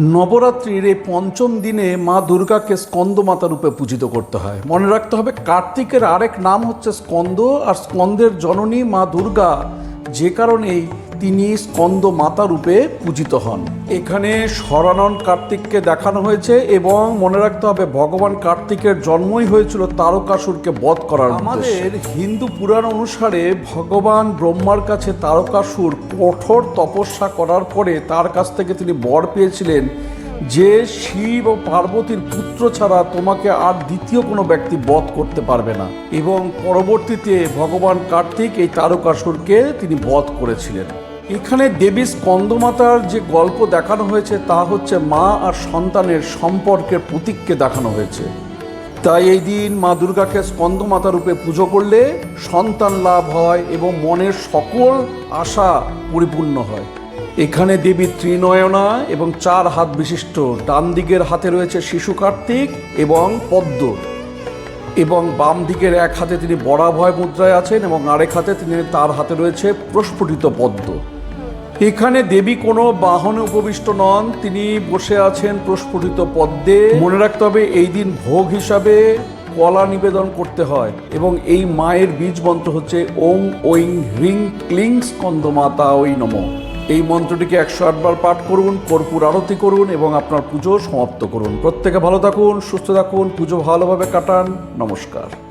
নবরাত্রির এই পঞ্চম দিনে মা দুর্গাকে স্কন্দমাতা রূপে পূজিত করতে হয়। মনে রাখতে হবে, কার্তিকের আরেক নাম হচ্ছে স্কন্দ, আর স্কন্দের জননী মা দুর্গা যে কারণেই তিনি স্কন্দ মাতা রূপে পূজিত হন। এখানে সরানন কার্তিককে দেখানো হয়েছে এবং মনে রাখতে হবে, ভগবান কার্তিকের জন্মই হয়েছিল তারকাসুরকে বধ করার আমাদের হিন্দু পুরাণ অনুসারে ভগবান ব্রহ্মার কাছে তারকাসুর কঠোর তপস্যা করার পরে তার কাছ থেকে তিনি বর পেয়েছিলেন যে শিব ও পার্বতীর পুত্র ছাড়া তোমাকে আর দ্বিতীয় কোনো ব্যক্তি বধ করতে পারবে না। এবং পরবর্তীতে ভগবান কার্তিক এই তারকাসুরকে তিনি বধ করেছিলেন। এখানে দেবী স্কন্দমাতার যে গল্প দেখানো হয়েছে, তা হচ্ছে মা আর সন্তানের সম্পর্কের প্রতীককে দেখানো হয়েছে। তাই এই দিন মা দুর্গাকে স্কন্দমাতা রূপে পুজো করলে সন্তান লাভ হয় এবং মনের সকল আশা পরিপূর্ণ হয়। এখানে দেবী ত্রিনয়না এবং চার হাত বিশিষ্ট ডান দিকের হাতে রয়েছে শিশু কার্তিক এবং পদ্ম। এবং বাম দিকের এক হাতে তিনি বরাভয় মুদ্রায় আছেন এবং আরেক হাতে তিনি তার হাতে রয়েছে প্রস্ফুটিত পদ্ম। এখানে দেবী কোনো বাহনে উপবিষ্ট নন, তিনি বসে আছেন প্রস্ফুটিত পদ্মে। মনে রাখতে হবে, এই দিন ভোগ হিসাবে কলা নিবেদন করতে হয় এবং এই মায়ের বীজ মন্ত্র হচ্ছে ওং ঐং হ্রিং ক্লিং স্কন্দমাতা ওই নম। এই মন্ত্রটিকে একশো আটবার পাঠ করুন, কর্পূর আরতি করুন এবং আপনার পুজো সমাপ্ত করুন। প্রত্যেকে ভালো থাকুন, সুস্থ থাকুন, পুজো ভালোভাবে কাটান। নমস্কার।